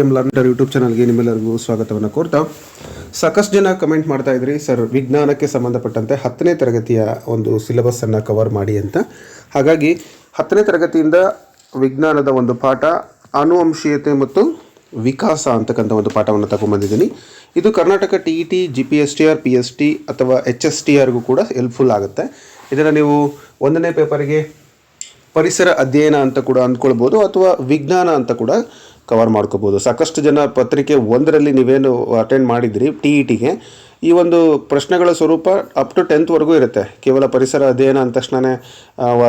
M learner YouTube ಚಾನಲ್ಗೆ ನಿಮ್ಮೆಲ್ಲರಿಗೂ ಸ್ವಾಗತವನ್ನು ಕೋರ್ತಾ. ಸಾಕಷ್ಟು ಜನ ಕಮೆಂಟ್ ಮಾಡ್ತಾ ಇದ್ರಿ, ಸರ್, ವಿಜ್ಞಾನಕ್ಕೆ ಸಂಬಂಧಪಟ್ಟಂತೆ ಹತ್ತನೇ ತರಗತಿಯ ಒಂದು ಸಿಲೆಬಸ್ಸನ್ನು ಕವರ್ ಮಾಡಿ ಅಂತ. ಹಾಗಾಗಿ ಹತ್ತನೇ ತರಗತಿಯಿಂದ ವಿಜ್ಞಾನದ ಒಂದು ಪಾಠ, ಅನುವಂಶೀಯತೆ ಮತ್ತು ವಿಕಾಸ ಅಂತಕ್ಕಂಥ ಒಂದು ಪಾಠವನ್ನು ತಗೊಂಬಂದಿದ್ದೀನಿ ಇದು Karnataka T E T G P S T R P S T ಅಥವಾ ಎಚ್ ಎಸ್ ಟಿ ಆರ್ಗೂ ಕೂಡ ಹೆಲ್ಪ್ಫುಲ್ ಆಗುತ್ತೆ. ಇದನ್ನು ನೀವು ಒಂದನೇ ಪೇಪರಿಗೆ ಪರಿಸರ ಅಧ್ಯಯನ ಅಂತ ಕೂಡ ಅಂದ್ಕೊಳ್ಬೋದು, ಅಥವಾ ವಿಜ್ಞಾನ ಅಂತ ಕೂಡ ಕವರ್ ಮಾಡ್ಕೋಬೋದು. ಸಾಕಷ್ಟು ಜನ ಪತ್ರಿಕೆ ಒಂದರಲ್ಲಿ ನೀವೇನು ಅಟೆಂಡ್ ಮಾಡಿದ್ರಿ ಟಿ ಇ ಟಿಗೆ ಈ ಒಂದು ಪ್ರಶ್ನೆಗಳ ಸ್ವರೂಪ ಅಪ್ ಟು ಟೆಂತ್ವರೆಗೂ ಇರುತ್ತೆ. ಕೇವಲ ಪರಿಸರ ಅಧ್ಯಯನ ಅಂದ ತಕ್ಷಣವೇ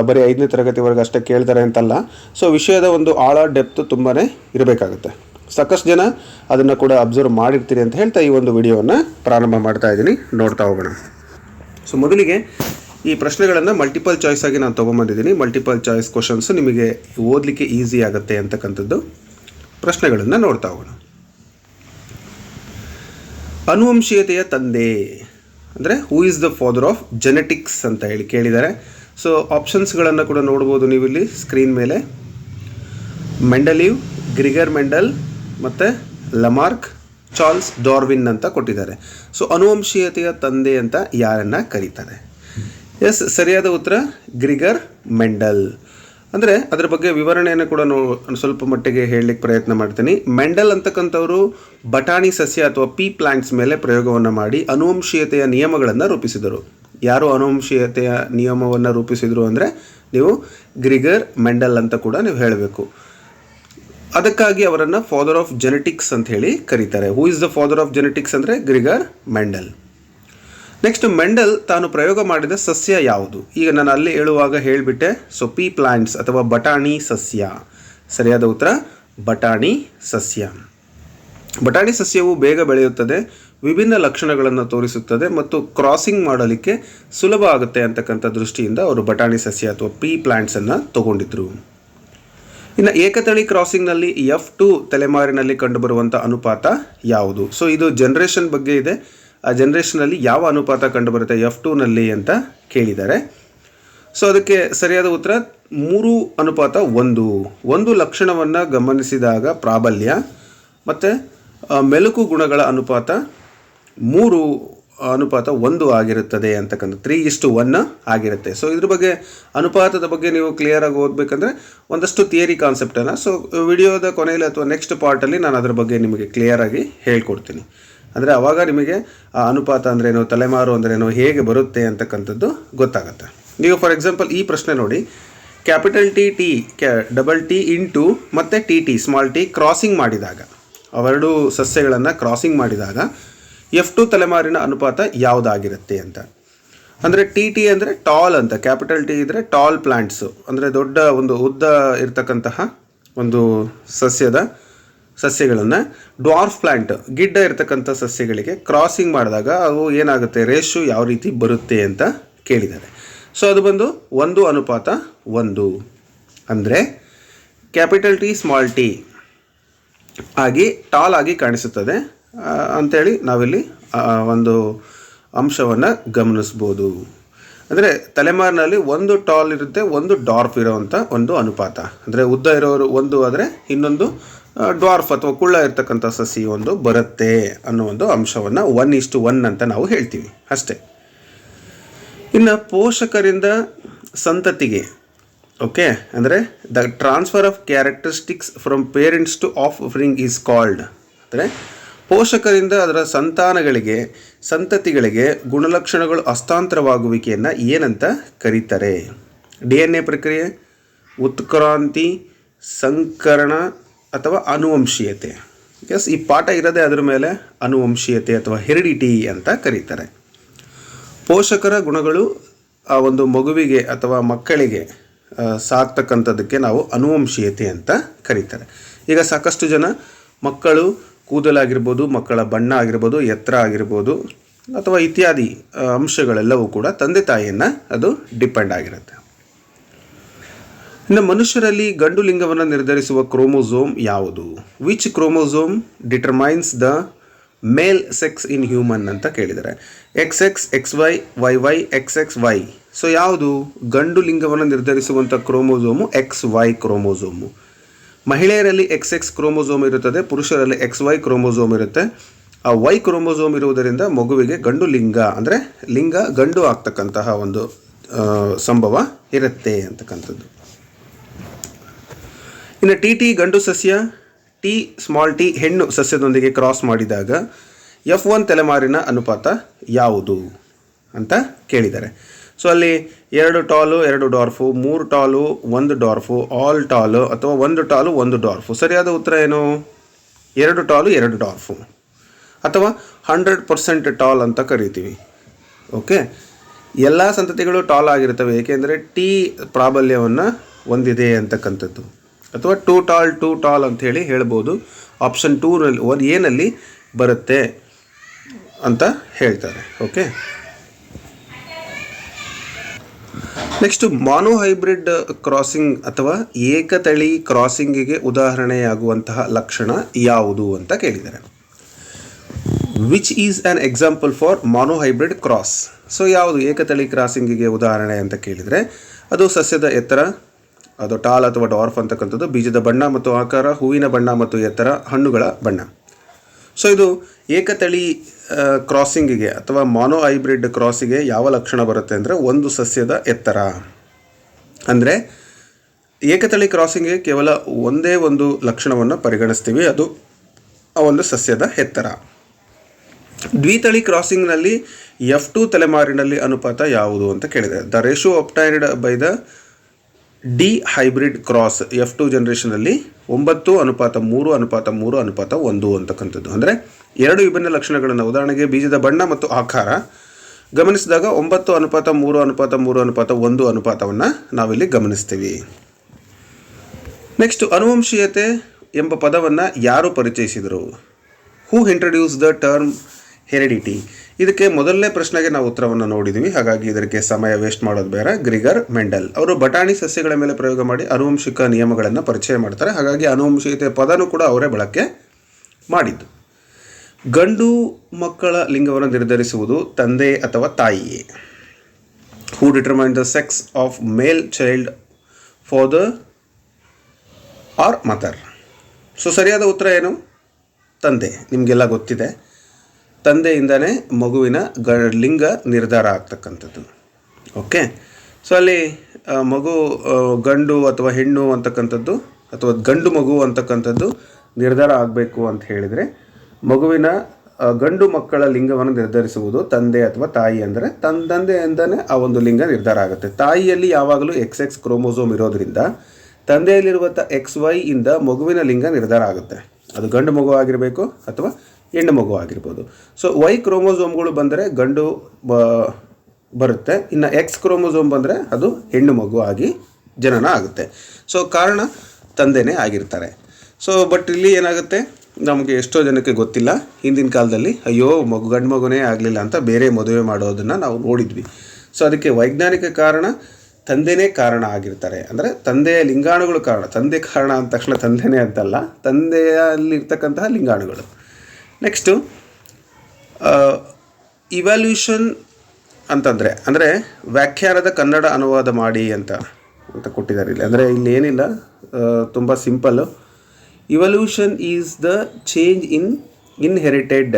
ಬರೀ ಐದನೇ ತರಗತಿವರೆಗೆ ಅಷ್ಟೇ ಕೇಳ್ತಾರೆ ಅಂತಲ್ಲ. ಸೊ ವಿಷಯದ ಒಂದು ಆಳ ಡೆಪ್ತ್ ತುಂಬಾ ಇರಬೇಕಾಗುತ್ತೆ. ಸಾಕಷ್ಟು ಜನ ಅದನ್ನು ಕೂಡ ಅಬ್ಸರ್ವ್ ಮಾಡಿರ್ತೀರಿ ಅಂತ ಹೇಳ್ತಾ ಈ ಒಂದು ವಿಡಿಯೋವನ್ನು ಪ್ರಾರಂಭ ಮಾಡ್ತಾ ಇದ್ದೀನಿ. ನೋಡ್ತಾ ಹೋಗೋಣ. ಸೊ ಮೊದಲಿಗೆ ಈ ಪ್ರಶ್ನೆಗಳನ್ನು ಮಲ್ಟಿಪಲ್ ಚಾಯ್ಸ್ ಆಗಿ ನಾನು ತೊಗೊಂಬಂದಿದ್ದೀನಿ. ಮಲ್ಟಿಪಲ್ ಚಾಯ್ಸ್ ಕ್ವಶನ್ಸ್ ನಿಮಗೆ ಓದಲಿಕ್ಕೆ ಈಸಿ ಆಗುತ್ತೆ ಅಂತಕ್ಕಂಥದ್ದು. ಪ್ರಶ್ನೆಗಳನ್ನು ನೋಡ್ತಾ ಹೋಗೋಣ. ಅನುವಂಶೀಯತೆಯ ತಂದೆ ಅಂದರೆ who is the father of genetics ಅಂತ ಹೇಳಿ ಕೇಳಿದ್ದಾರೆ. ಸೊ ಆಪ್ಷನ್ಸ್ಗಳನ್ನು ಕೂಡ ನೋಡ್ಬೋದು ನೀವು ಇಲ್ಲಿ ಸ್ಕ್ರೀನ್ ಮೇಲೆ. ಮೆಂಡಲಿವ್ ಗ್ರಿಗರ್ ಮೆಂಡಲ್ ಮತ್ತು ಲಮಾರ್ಕ್ ಚಾರ್ಲ್ಸ್ ಡಾರ್ವಿನ್ ಅಂತ ಕೊಟ್ಟಿದ್ದಾರೆ. ಸೊ ಅನುವಂಶೀಯತೆಯ ತಂದೆ ಅಂತ ಯಾರನ್ನು ಕರೀತಾರೆ? ಎಸ್ ಸರಿಯಾದ ಉತ್ತರ ಗ್ರಿಗರ್ ಮೆಂಡಲ್ ಅಂದರೆ ಅದರ ಬಗ್ಗೆ ವಿವರಣೆಯನ್ನು ಕೂಡ ನಾನು ಸ್ವಲ್ಪ ಮಟ್ಟಿಗೆ ಹೇಳಲಿಕ್ಕೆ ಪ್ರಯತ್ನ ಮಾಡ್ತೀನಿ. ಮೆಂಡಲ್ ಅಂತಕ್ಕಂಥವರು ಬಟಾಣಿ ಸಸ್ಯ ಅಥವಾ ಪೀ ಪ್ಲಾಂಟ್ಸ್ ಮೇಲೆ ಪ್ರಯೋಗವನ್ನು ಮಾಡಿ ಅನುವಂಶೀಯತೆಯ ನಿಯಮಗಳನ್ನು ರೂಪಿಸಿದರು. ಯಾರು ಅನುವಂಶೀಯತೆಯ ನಿಯಮವನ್ನು ರೂಪಿಸಿದರು ಅಂದರೆ ನೀವು ಗ್ರಿಗರ್ ಮೆಂಡಲ್ ಅಂತ ಕೂಡ ನೀವು ಹೇಳಬೇಕು. ಅದಕ್ಕಾಗಿ ಅವರನ್ನು ಫಾದರ್ ಆಫ್ ಜೆನೆಟಿಕ್ಸ್ ಅಂತ ಹೇಳಿ ಕರೀತಾರೆ. Who is the father of genetics ಅಂದರೆ ಗ್ರಿಗರ್ ಮೆಂಡಲ್. ನೆಕ್ಸ್ಟ್ ಮೆಂಡಲ್ ತಾನು ಪ್ರಯೋಗ ಮಾಡಿದ ಸಸ್ಯ ಯಾವುದು? ಈಗ ನಾನು ಅಲ್ಲಿ ಹೇಳುವಾಗ ಹೇಳಿಬಿಟ್ಟೆ ಸೊ ಪಿ ಪ್ಲಾಂಟ್ಸ್ ಅಥವಾ ಬಟಾಣಿ ಸಸ್ಯ. ಸರಿಯಾದ ಉತ್ತರ, ಬಟಾಣಿ ಸಸ್ಯ. ಬಟಾಣಿ ಸಸ್ಯವು ಬೇಗ ಬೆಳೆಯುತ್ತದೆ, ವಿಭಿನ್ನ ಲಕ್ಷಣಗಳನ್ನು ತೋರಿಸುತ್ತದೆ ಮತ್ತು ಕ್ರಾಸಿಂಗ್ ಮಾಡಲಿಕ್ಕೆ ಸುಲಭ ಆಗುತ್ತೆ ಅಂತಕ್ಕಂಥ ದೃಷ್ಟಿಯಿಂದ ಅವರು ಬಟಾಣಿ ಸಸ್ಯ ಅಥವಾ ಪಿ ಪ್ಲಾಂಟ್ಸನ್ನು ತಗೊಂಡಿದ್ರು. ಇನ್ನು ಏಕತಳಿ ಕ್ರಾಸಿಂಗ್ನಲ್ಲಿ ಎಫ್ ಟು ತಲೆಮಾರಿನಲ್ಲಿ ಕಂಡುಬರುವಂಥ ಅನುಪಾತ ಯಾವುದು? ಸೊ ಇದು ಜನ್ರೇಷನ್ ಬಗ್ಗೆ ಇದೆ. ಜನ್ರೇಷನಲ್ಲಿ ಯಾವ ಅನುಪಾತ ಕಂಡುಬರುತ್ತೆ ಎಫ್ ಟೂನಲ್ಲಿ ಅಂತ ಕೇಳಿದ್ದಾರೆ. ಸೊ ಅದಕ್ಕೆ ಸರಿಯಾದ ಉತ್ತರ, ಮೂರು ಅನುಪಾತ ಒಂದು. ಒಂದು ಲಕ್ಷಣವನ್ನು ಗಮನಿಸಿದಾಗ ಪ್ರಾಬಲ್ಯ, ಮತ್ತು ಮೆಲುಕು ಗುಣಗಳ ಅನುಪಾತ ಮೂರು ಅನುಪಾತ ಒಂದು ಆಗಿರುತ್ತದೆ ಅಂತಕ್ಕಂಥ ತ್ರೀ ಇಷ್ಟು ಒನ್ ಆಗಿರುತ್ತೆ. ಸೊ ಇದ್ರ ಬಗ್ಗೆ ಅನುಪಾತದ ಬಗ್ಗೆ ನೀವು ಕ್ಲಿಯರಾಗಿ ಓದಬೇಕಂದ್ರೆ ಒಂದಷ್ಟು ಥಿಯರಿ ಕಾನ್ಸೆಪ್ಟನ್ನು ಸೊ ವಿಡಿಯೋದ ಕೊನೆಯಲ್ಲಿ ಅಥವಾ ನೆಕ್ಸ್ಟ್ ಪಾರ್ಟಲ್ಲಿ ನಾನು ಅದರ ಬಗ್ಗೆ ನಿಮಗೆ ಕ್ಲಿಯರಾಗಿ ಹೇಳ್ಕೊಡ್ತೀನಿ. ಅಂದರೆ ಅವಾಗ ನಿಮಗೆ ಆ ಅನುಪಾತ ಅಂದ್ರೇನು, ತಲೆಮಾರು ಅಂದ್ರೇನು, ಹೇಗೆ ಬರುತ್ತೆ ಅಂತಕ್ಕಂಥದ್ದು ಗೊತ್ತಾಗುತ್ತೆ. ನೀವು ಫಾರ್ ಎಕ್ಸಾಂಪಲ್ ಈ ಪ್ರಶ್ನೆ ನೋಡಿ. ಕ್ಯಾಪಿಟಲ್ ಟಿ ಟಿ, ಕ್ಯಾ, ಡಬಲ್ ಟಿ ಇಂಟು ಮತ್ತು T T, small T crossing ಮಾಡಿದಾಗ ಅವೆರಡು ಸಸ್ಯಗಳನ್ನು ಕ್ರಾಸಿಂಗ್ ಮಾಡಿದಾಗ ಎಫ್ ಟು ತಲೆಮಾರಿನ ಅನುಪಾತ ಯಾವುದಾಗಿರುತ್ತೆ ಅಂತ. ಅಂದರೆ ಟಿ ಟಿ ಅಂದರೆ ಟಾಲ್ ಅಂತ ಕ್ಯಾಪಿಟಲ್ ಟಿ ಇದ್ದರೆ ಟಾಲ್ ಪ್ಲಾಂಟ್ಸು ಅಂದರೆ ದೊಡ್ಡ ಒಂದು ಉದ್ದ ಇರತಕ್ಕಂತಹ ಒಂದು ಸಸ್ಯದ ಸಸ್ಯಗಳನ್ನು ಡ್ವಾರ್ಫ್ ಪ್ಲಾಂಟ್ ಗಿಡ್ಡ ಇರತಕ್ಕಂಥ ಸಸ್ಯಗಳಿಗೆ ಕ್ರಾಸಿಂಗ್ ಮಾಡಿದಾಗ ಅವು ಏನಾಗುತ್ತೆ ರೇಷು ಯಾವ ರೀತಿ ಬರುತ್ತೆ ಅಂತ ಕೇಳಿದ್ದಾರೆ. ಸೊ ಅದು ಬಂದು ಒಂದು ಅನುಪಾತ ಒಂದು. ಅಂದರೆ ಕ್ಯಾಪಿಟಲ್ ಟಿ ಸ್ಮಾಲ್ ಟಿ ಆಗಿ ಟಾಲ್ ಆಗಿ ಕಾಣಿಸುತ್ತದೆ. ಅಂಥೇಳಿ ನಾವಿಲ್ಲಿ ಒಂದು ಅಂಶವನ್ನು ಗಮನಿಸ್ಬೋದು. ಅಂದರೆ ತಲೆಮಾರಿನಲ್ಲಿ ಒಂದು ಟಾಲ್ ಇರುತ್ತೆ, ಒಂದು ಡಾರ್ಫ್ ಇರೋವಂಥ ಒಂದು ಅನುಪಾತ. ಅಂದರೆ ಉದ್ದ ಇರೋರು ಒಂದು ಆದರೆ ಇನ್ನೊಂದು ಡ್ವಾರ್ಫ್ ಅಥವಾ ಕುಳ್ಳ ಇರ್ತಕ್ಕಂಥ ಸಸಿ ಒಂದು ಬರುತ್ತೆ ಅನ್ನೋ ಒಂದು ಅಂಶವನ್ನು ಒನ್ ಇಷ್ಟು ಒನ್ ಅಂತ ನಾವು ಹೇಳ್ತೀವಿ, ಅಷ್ಟೇ. ಇನ್ನು ಪೋಷಕರಿಂದ ಸಂತತಿಗೆ ಓಕೆ ಅಂದರೆ the transfer of characteristics from parents to offspring is called ಅಂದರೆ ಪೋಷಕರಿಂದ ಅದರ ಸಂತಾನಗಳಿಗೆ, ಸಂತತಿಗಳಿಗೆ ಗುಣಲಕ್ಷಣಗಳು ಹಸ್ತಾಂತರವಾಗುವಿಕೆಯನ್ನು ಏನಂತ ಕರೀತಾರೆ. ಡಿ ಎನ್ ಎ ಪ್ರಕ್ರಿಯೆ, ಉತ್ಕ್ರಾಂತಿ, ಸಂಕರಣ ಅಥವಾ ಅನುವಂಶೀಯತೆ. ಎಸ್ ಈ ಪಾಠ ಇರದೆ ಅದರ ಮೇಲೆ ಅನುವಂಶೀಯತೆ ಅಥವಾ ಹೆರಿಡಿಟಿ ಅಂತ ಕರೀತಾರೆ. ಪೋಷಕರ ಗುಣಗಳು ಆ ಒಂದು ಮಗುವಿಗೆ ಅಥವಾ ಮಕ್ಕಳಿಗೆ ಸಾಕ್ತಕ್ಕಂಥದ್ದಕ್ಕೆ ನಾವು ಅನುವಂಶೀಯತೆ ಅಂತ ಕರೀತಾರೆ. ಈಗ ಸಾಕಷ್ಟು ಜನ ಮಕ್ಕಳು ಕೂದಲಾಗಿರ್ಬೋದು, ಮಕ್ಕಳ ಬಣ್ಣ ಆಗಿರ್ಬೋದು, ಎತ್ತರ ಆಗಿರ್ಬೋದು, ಅಥವಾ ಇತ್ಯಾದಿ ಅಂಶಗಳೆಲ್ಲವೂ ಕೂಡ ತಂದೆ ತಾಯಿಯನ್ನು ಅದು ಡಿಪೆಂಡ್ ಆಗಿರುತ್ತೆ. ಇನ್ನು ಮನುಷ್ಯರಲ್ಲಿ ಗಂಡು ಲಿಂಗವನ್ನು ನಿರ್ಧರಿಸುವ ಕ್ರೋಮೋಸೋಮ್ ಯಾವುದು? Which chromosome determines the male sex in human ಅಂತ ಕೇಳಿದ್ದಾರೆ. X X X Y Y Y X X Y so ಯಾವುದು? ಗಂಡು ಲಿಂಗವನ್ನು ನಿರ್ಧರಿಸುವಂಥ ಕ್ರೋಮೋಸೋಮು ಎಕ್ಸ್ ವೈ ಕ್ರೋಮೋಸೋಮು. ಮಹಿಳೆಯರಲ್ಲಿ ಎಕ್ಸ್ ಎಕ್ಸ್ ಕ್ರೋಮೋಸೋಮ್ ಇರುತ್ತದೆ, ಪುರುಷರಲ್ಲಿ ಎಕ್ಸ್ ವೈ ಕ್ರೋಮೋಸೋಮ್ ಇರುತ್ತೆ. ಆ ವೈ ಕ್ರೋಮೋಸೋಮ್ ಇರುವುದರಿಂದ ಮಗುವಿಗೆ ಗಂಡು ಲಿಂಗ, ಅಂದರೆ ಲಿಂಗ ಗಂಡು ಆಗ್ತಕ್ಕಂತಹ ಒಂದು ಸಂಭವ ಇರುತ್ತೆ ಅಂತಕ್ಕಂಥದ್ದು. ಇನ್ನು ಟಿ ಟಿ ಗಂಡು ಸಸ್ಯ, ಟಿ ಸ್ಮಾಲ್ ಟಿ ಹೆಣ್ಣು ಸಸ್ಯದೊಂದಿಗೆ ಕ್ರಾಸ್ ಮಾಡಿದಾಗ ಎಫ್ ಒನ್ ತಲೆಮಾರಿನ ಅನುಪಾತ ಯಾವುದು ಅಂತ ಕೇಳಿದ್ದಾರೆ. ಸೊ ಅಲ್ಲಿ ಎರಡು ಟಾಲು, ಎರಡು ಡಾರ್ಫು, ಮೂರು ಟಾಲು, ಒಂದು ಡಾರ್ಫು ಆಲ್ ಟಾಲು ಅಥವಾ ಒಂದು ಟಾಲು, ಒಂದು ಡಾರ್ಫು. ಸರಿಯಾದ ಉತ್ತರ ಏನು? ಎರಡು ಟಾಲು, ಎರಡು ಡಾರ್ಫು ಅಥವಾ ಹಂಡ್ರೆಡ್ ಪರ್ಸೆಂಟ್ ಟಾಲ್ ಅಂತ ಕರಿತೀವಿ. ಓಕೆ ಎಲ್ಲ ಸಂತತಿಗಳು ಟಾಲ್ ಆಗಿರ್ತವೆ ಏಕೆಂದರೆ ಟಿ ಪ್ರಾಬಲ್ಯವನ್ನು ಹೊಂದಿದೆ ಅಂತಕ್ಕಂಥದ್ದು. ಅಥವಾ ಟೂ ಟಾಲ್ ಟೂ ಟಾಲ್ ಅಂತ ಹೇಳಿ ಹೇಳ್ಬೋದು. ಆಪ್ಷನ್ ಟೂನಲ್ಲಿ ಒನ್ ಏನಲ್ಲಿ ಬರುತ್ತೆ ಅಂತ ಹೇಳ್ತಾರೆ. Okay next mono hybrid crossing ಅಥವಾ ಏಕತಳಿ ಕ್ರಾಸಿಂಗಿಗೆ ಉದಾಹರಣೆಯಾಗುವಂತಹ ಲಕ್ಷಣ ಯಾವುದು ಅಂತ ಕೇಳಿದ್ದಾರೆ. Which is an example for mono hybrid cross so ಯಾವುದು ಏಕತಳಿ ಕ್ರಾಸಿಂಗಿಗೆ ಉದಾಹರಣೆ ಅಂತ ಕೇಳಿದರೆ, ಅದು ಸಸ್ಯದ ಎತ್ತರ ಅದು ಟಾಲ್ ಅಥವಾ ಡಾರ್ಫ್ ಅಂತಕ್ಕಂಥದ್ದು. ಬೀಜದ ಬಣ್ಣ ಮತ್ತು ಆಕಾರ, ಹೂವಿನ ಬಣ್ಣ ಮತ್ತು ಎತ್ತರ ಹಣ್ಣುಗಳ ಬಣ್ಣ. ಸೊ ಇದು ಏಕತಳಿ ಕ್ರಾಸಿಂಗಿಗೆ ಅಥವಾ ಮಾನೋ ಹೈಬ್ರಿಡ್ ಕ್ರಾಸಿಗೆ ಯಾವ ಲಕ್ಷಣ ಬರುತ್ತೆ ಅಂದರೆ ಒಂದು ಸಸ್ಯದ ಎತ್ತರ. ಅಂದರೆ ಏಕತಳಿ ಕ್ರಾಸಿಂಗ್ಗೆ ಕೇವಲ ಒಂದೇ ಒಂದು ಲಕ್ಷಣವನ್ನು ಪರಿಗಣಿಸ್ತೀವಿ. ಅದು ಆ ಒಂದು ಸಸ್ಯದ ಎತ್ತರ. ದ್ವಿತಳಿ ಕ್ರಾಸಿಂಗ್ನಲ್ಲಿ ಎಫ್ ಟು ತಲೆಮಾರಿನಲ್ಲಿ ಅನುಪಾತ ಯಾವುದು ಅಂತ ಕೇಳಿದೆ. The ratio obtained by the dihybrid cross F two ಜನ್ರೇಷನಲ್ಲಿ ಒಂಬತ್ತು ಅನುಪಾತ ಮೂರು ಅನುಪಾತ ಮೂರು, ಅನುಪಾತ ಒಂದು ಅಂತಕ್ಕಂಥದ್ದು. ಅಂದರೆ ಎರಡು ವಿಭಿನ್ನ ಲಕ್ಷಣಗಳನ್ನು, ಉದಾಹರಣೆಗೆ ಬೀಜದ ಬಣ್ಣ ಮತ್ತು ಆಕಾರ. ಗಮನಿಸಿದಾಗ ಒಂಬತ್ತು ಅನುಪಾತ ಮೂರು ಅನುಪಾತ ಮೂರು, ಅನುಪಾತ ಒಂದು ಅನುಪಾತವನ್ನು ನಾವಿಲ್ಲಿ ಗಮನಿಸ್ತೀವಿ. ನೆಕ್ಸ್ಟ್ ಅನುವಂಶೀಯತೆ ಎಂಬ ಪದವನ್ನು ಯಾರು ಪರಿಚಯಿಸಿದರು? Who introduce the term heredity. ಇದಕ್ಕೆ ಮೊದಲನೇ ಪ್ರಶ್ನೆಗೆ ನಾವು ಉತ್ತರವನ್ನು ನೋಡಿದ್ವಿ. ಹಾಗಾಗಿ ಇದಕ್ಕೆ ಸಮಯ ವೇಸ್ಟ್ ಮಾಡೋದು ಬೇರೆ ಗ್ರಿಗರ್ ಮೆಂಡಲ್ ಅವರು ಬಟಾಣಿ ಸಸ್ಯಗಳ ಮೇಲೆ ಪ್ರಯೋಗ ಮಾಡಿ ಅನುವಂಶಿಕ ನಿಯಮಗಳನ್ನು ಪರಿಚಯ ಮಾಡ್ತಾರೆ. ಹಾಗಾಗಿ ಅನುವಂಶೀಯತೆ ಪದನೂ ಕೂಡ ಅವರೇ ಬಳಕೆ ಮಾಡಿದ್ದು. ಗಂಡು ಮಕ್ಕಳ ಲಿಂಗವನ್ನು ನಿರ್ಧರಿಸುವುದು ತಂದೆ ಅಥವಾ ತಾಯಿಯೇ? Who determine the sex of male child for ದ ಆರ್ ಮದರ್ ಸೊ, ಸರಿಯಾದ ಉತ್ತರ ಏನು? ತಂದೆ. ನಿಮಗೆಲ್ಲ ಗೊತ್ತಿದೆ. ತಂದೆಯಿಂದನೇ ಮಗುವಿನ ಗ, ಲಿಂಗ ನಿರ್ಧಾರ ಆಗ್ತಕ್ಕಂಥದ್ದು. ಓಕೆ ಸೊ ಅಲ್ಲಿ ಮಗು ಗಂಡು ಅಥವಾ ಹೆಣ್ಣು ಅಂತಕ್ಕಂಥದ್ದು ಅಥವಾ ಗಂಡು ಮಗು ಅಂತಕ್ಕಂಥದ್ದು ನಿರ್ಧಾರ ಆಗಬೇಕು ಅಂತ ಹೇಳಿದರೆ, ಮಗುವಿನ ಗಂಡು ಮಕ್ಕಳ ಲಿಂಗವನ್ನು ನಿರ್ಧರಿಸುವುದು ತಂದೆ ಅಥವಾ ತಾಯಿ ಅಂದರೆ ತನ್, ತಂದೆಯಿಂದನೇ ಆ ಒಂದು ಲಿಂಗ ನಿರ್ಧಾರ ಆಗುತ್ತೆ. ತಾಯಿಯಲ್ಲಿ ಯಾವಾಗಲೂ ಎಕ್ಸ್ ಎಕ್ಸ್ ಕ್ರೋಮೋಸೋಮ್ ಇರೋದ್ರಿಂದ ತಂದೆಯಲ್ಲಿರುವಂಥ ಎಕ್ಸ್ ವೈ ಇಂದ ಮಗುವಿನ ಲಿಂಗ ನಿರ್ಧಾರ ಆಗುತ್ತೆ. ಅದು ಗಂಡು ಮಗು ಆಗಿರಬೇಕು ಅಥವಾ ಹೆಣ್ಣು ಮಗು ಆಗಿರ್ಬೋದು. ಸೊ ವೈ ಕ್ರೋಮೋಸೋಮ್ಗಳು ಬಂದರೆ ಗಂಡು ಬರುತ್ತೆ. ಇನ್ನು ಎಕ್ಸ್ ಕ್ರೋಮೋಸೋಮ್ ಬಂದರೆ ಅದು ಹೆಣ್ಣು ಮಗು ಆಗಿ ಜನನ ಆಗುತ್ತೆ. ಸೊ ಕಾರಣ ತಂದೆಯೇ ಆಗಿರ್ತಾರೆ. ಸೊ ಬಟ್ ಇಲ್ಲಿ ಏನಾಗುತ್ತೆ? ನಮಗೆ ಎಷ್ಟೋ ಜನಕ್ಕೆ ಗೊತ್ತಿಲ್ಲ. ಹಿಂದಿನ ಕಾಲದಲ್ಲಿ, ಅಯ್ಯೋ, ಮಗು, ಗಂಡು ಮಗುನೇ ಆಗಲಿಲ್ಲ ಅಂತ ಬೇರೆ ಮದುವೆ ಮಾಡೋದನ್ನು ನಾವು ನೋಡಿದ್ವಿ. ಸೊ ಅದಕ್ಕೆ ವೈಜ್ಞಾನಿಕ ಕಾರಣ ತಂದೆಯೇ ಕಾರಣ ಆಗಿರ್ತಾರೆ. ಅಂದರೆ ತಂದೆಯ ಲಿಂಗಾಣುಗಳು ಕಾರಣ. ತಂದೆ ಕಾರಣ ಅಂದ ತಕ್ಷಣ ತಂದೆಯೇ ಅಂತಲ್ಲ, ತಂದೆಯಲ್ಲಿರ್ತಕ್ಕಂತಹ ಲಿಂಗಾಣುಗಳು. ನೆಕ್ಸ್ಟು ಇವ್ಯಾಲ್ಯೂಷನ್ ಅಂತಂದರೆ, ಅಂದರೆ ವ್ಯಾಖ್ಯಾನದ ಕನ್ನಡ ಅನುವಾದ ಮಾಡಿ ಅಂತ ಅಂತ ಕೊಟ್ಟಿದ್ದಾರೆ ಇಲ್ಲಿ. ಅಂದರೆ ಇಲ್ಲಿ ಏನಿಲ್ಲ ತುಂಬ simple evolution is the change in inherited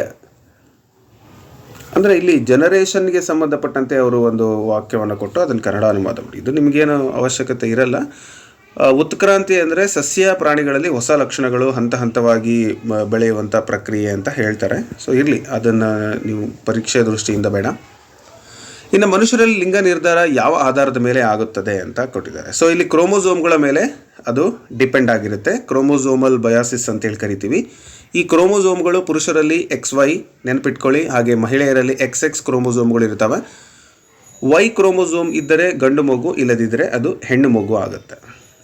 ಅಂದರೆ ಇಲ್ಲಿ ಜನರೇಷನ್ಗೆ ಸಂಬಂಧಪಟ್ಟಂತೆ ಅವರು ಒಂದು ವಾಕ್ಯವನ್ನು ಕೊಟ್ಟು ಅದನ್ನು ಕನ್ನಡ ಅನುವಾದ ಮಾಡಿ. ಇದು ನಿಮಗೇನು ಅವಶ್ಯಕತೆ ಇರಲ್ಲ. ಉತ್ಕ್ರಾಂತಿ ಅಂದರೆ ಸಸ್ಯ ಪ್ರಾಣಿಗಳಲ್ಲಿ ಹೊಸ ಲಕ್ಷಣಗಳು ಹಂತ ಹಂತವಾಗಿ ಬೆಳೆಯುವಂಥ ಪ್ರಕ್ರಿಯೆ ಅಂತ ಹೇಳ್ತಾರೆ. ಸೊ ಇರಲಿ, ಅದನ್ನು ನೀವು ಪರೀಕ್ಷೆ ದೃಷ್ಟಿಯಿಂದ ಬೇಡ. ಇನ್ನು ಮನುಷ್ಯರಲ್ಲಿ ಲಿಂಗ ನಿರ್ಧಾರ ಯಾವ ಆಧಾರದ ಮೇಲೆ ಆಗುತ್ತದೆ ಅಂತ ಕೊಟ್ಟಿದ್ದಾರೆ. ಸೊ ಇಲ್ಲಿ ಕ್ರೋಮೋಸೋಮ್ಗಳ ಮೇಲೆ ಅದು ಡಿಪೆಂಡ್ ಆಗಿರುತ್ತೆ. ಕ್ರೋಮೋಸೋಮಲ್ ಬಯಾಸಿಸ್ ಅಂತೇಳಿ ಕರಿತೀವಿ. ಈ ಕ್ರೋಮೋಸೋಮ್ಗಳು ಪುರುಷರಲ್ಲಿ ಎಕ್ಸ್ ವೈ ನೆನಪಿಟ್ಕೊಳ್ಳಿ, ಹಾಗೆ ಮಹಿಳೆಯರಲ್ಲಿ ಎಕ್ಸ್ ಎಕ್ಸ್ ಕ್ರೋಮೋಸೋಮ್ಗಳು ಇರ್ತವೆ. ವೈ ಕ್ರೋಮೋಸೋಮ್ ಇದ್ದರೆ ಗಂಡು ಮಗು, ಇಲ್ಲದಿದ್ದರೆ ಅದು ಹೆಣ್ಣು ಮಗು ಆಗುತ್ತೆ.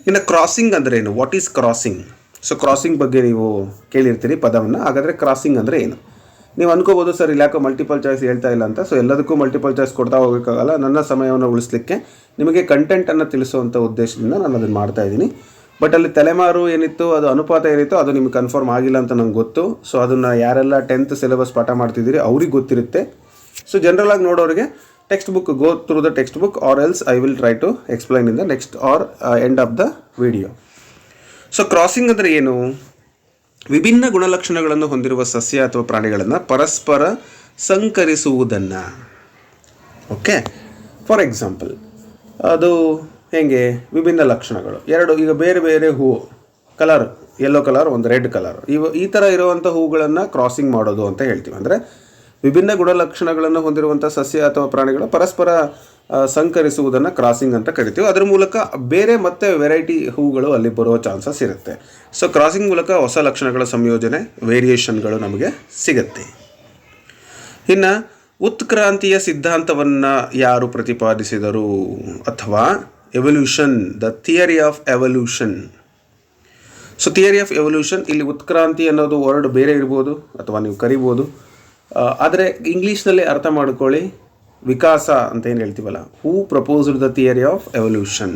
ಇನ್ನು ಕ್ರಾಸಿಂಗ್ ಅಂದರೆ ಏನು what is crossing so crossing ಬಗ್ಗೆ ನೀವು ಕೇಳಿರ್ತೀರಿ ಪದವನ್ನು. ಹಾಗಾದರೆ ಕ್ರಾಸಿಂಗ್ ಅಂದರೆ ಏನು? ನೀವು ಅನ್ಕೋಬೋದು, ಸರ್, ಇಲ್ಲಿ ಯಾಕೋ ಮಲ್ಟಿಪಲ್ ಚಾಯ್ಸ್ ಹೇಳ್ತಾ ಇಲ್ಲ ಅಂತ. ಸೊ ಎಲ್ಲದಕ್ಕೂ ಮಲ್ಟಿಪಲ್ ಚಾಯ್ಸ್ ಕೊಡ್ತಾ ಹೋಗೋಕ್ಕಾಗಲ್ಲ. ನನ್ನ ಸಮಯವನ್ನು ಉಳಿಸ್ಲಿಕ್ಕೆ ನಿಮಗೆ ಕಂಟೆಂಟನ್ನು ತಿಳಿಸುವಂಥ ಉದ್ದೇಶದಿಂದ ನಾನು ಅದನ್ನು ಮಾಡ್ತಾ ಇದ್ದೀನಿ. ಬಟ್ ಅಲ್ಲಿ ತಲೆಮಾರು ಏನಿತ್ತು, ಅದು ಅನುಪಾತ ಏನಿತ್ತು, ಅದು ನಿಮಗೆ ಕನ್ಫರ್ಮ್ ಆಗಿಲ್ಲ ಅಂತ ನಂಗೆ ಗೊತ್ತು. ಸೊ ಅದನ್ನು ಯಾರೆಲ್ಲ ಟೆಂತ್ ಸಿಲೆಬಸ್ ಪಾಠ ಮಾಡ್ತಿದ್ದೀರಿ, ಅವ್ರಿಗೆ ಗೊತ್ತಿರುತ್ತೆ. ಸೊ ಜನರಲ್ ಆಗಿ ನೋಡೋರಿಗೆ text book go through the text book or else I will try to explain in the next or end of the video so crossing ಅಂದರೆ ಏನು? ವಿಭಿನ್ನ ಗುಣಲಕ್ಷಣಗಳನ್ನು ಹೊಂದಿರುವ ಸಸ್ಯ ಅಥವಾ ಪ್ರಾಣಿಗಳನ್ನು ಪರಸ್ಪರ ಸಂಕರಿಸುವುದನ್ನು. ಓಕೆ ಫಾರ್ ಎಕ್ಸಾಂಪಲ್ ಅದು ಹೇಗೆ? ವಿಭಿನ್ನ ಲಕ್ಷಣಗಳು. ಎರಡು, ಈಗ ಬೇರೆ ಬೇರೆ ಹೂವು ಕಲರ್ ಯೆಲ್ಲೋ ಕಲರ್ ಒಂದು ರೆಡ್ ಕಲರ್ ಇವು, ಈ ಥರ ಇರುವಂಥ ಹೂಗಳನ್ನು ಕ್ರಾಸಿಂಗ್ ಮಾಡೋದು ಅಂತ ಹೇಳ್ತೀವಿ. ಅಂದರೆ ವಿಭಿನ್ನ ಗುಣಲಕ್ಷಣಗಳನ್ನು ಹೊಂದಿರುವಂಥ ಸಸ್ಯ ಅಥವಾ ಪ್ರಾಣಿಗಳು ಪರಸ್ಪರ ಸಂಕರಿಸುವುದನ್ನು ಕ್ರಾಸಿಂಗ್ ಅಂತ ಕರಿತೀವಿ. ಅದರ ಮೂಲಕ ಬೇರೆ ಮತ್ತೆ ವೆರೈಟಿ ಹೂಗಳು ಅಲ್ಲಿ ಬರುವ ಚಾನ್ಸಸ್ ಇರುತ್ತೆ. ಸೊ ಕ್ರಾಸಿಂಗ್ ಮೂಲಕ ಹೊಸ ಲಕ್ಷಣಗಳ ಸಂಯೋಜನೆ ವೇರಿಯೇಷನ್ಗಳು ನಮಗೆ ಸಿಗುತ್ತೆ. ಇನ್ನು ಉತ್ಕ್ರಾಂತಿಯ ಸಿದ್ಧಾಂತವನ್ನು ಯಾರು ಪ್ರತಿಪಾದಿಸಿದರು? ಅಥವಾ evolution the theory of evolution so theory of evolution ಇಲ್ಲಿ ಉತ್ಕ್ರಾಂತಿ ಅನ್ನೋದು ವರ್ಡ್ ಬೇರೆ ಇರ್ಬೋದು, ಅಥವಾ ನೀವು ಕರಿಬೋದು. ಆದರೆ ಇಂಗ್ಲೀಷ್ನಲ್ಲಿ ಅರ್ಥ ಮಾಡ್ಕೊಳ್ಳಿ. ವಿಕಾಸ ಅಂತ ಏನು ಹೇಳ್ತೀವಲ್ಲ? Who proposed the theory of evolution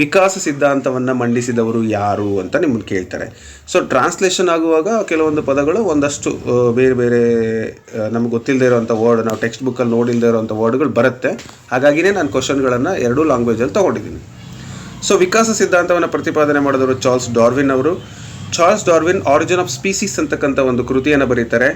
ವಿಕಾಸ ಸಿದ್ಧಾಂತವನ್ನು ಮಂಡಿಸಿದವರು ಯಾರು ಅಂತ ನಿಮ್ಮನ್ನು ಕೇಳ್ತಾರೆ. ಸೊ ಟ್ರಾನ್ಸ್ಲೇಷನ್ ಆಗುವಾಗ ಕೆಲವೊಂದು ಪದಗಳು ಒಂದಷ್ಟು ಬೇರೆ ಬೇರೆ ನಮ್ಗೆ ಗೊತ್ತಿಲ್ಲದೆ ಇರೋವಂಥ ವರ್ಡ್ ನಾವು ಟೆಕ್ಸ್ಟ್ ಬುಕ್ಕಲ್ಲಿ ನೋಡಿಲ್ಲದೆ ಇರೋವಂಥ ವರ್ಡ್ಗಳು ಬರುತ್ತೆ. ಹಾಗಾಗಿನೇ ನಾನು ಕ್ವಶನ್ಗಳನ್ನು ಎರಡೂ ಲ್ಯಾಂಗ್ವೇಜಲ್ಲಿ ತೊಗೊಂಡಿದ್ದೀನಿ ಸೊ ವಿಕಾಸ ಸಿದ್ಧಾಂತವನ್ನು ಪ್ರತಿಪಾದನೆ ಮಾಡಿದವರು ಚಾರ್ಲ್ಸ್ ಡಾರ್ವಿನ್ ಅವರು. Charles Darwin origin of species ಅಂತಕ್ಕಂಥ ಒಂದು ಕೃತಿಯನ್ನು ಬರೀತಾರೆ.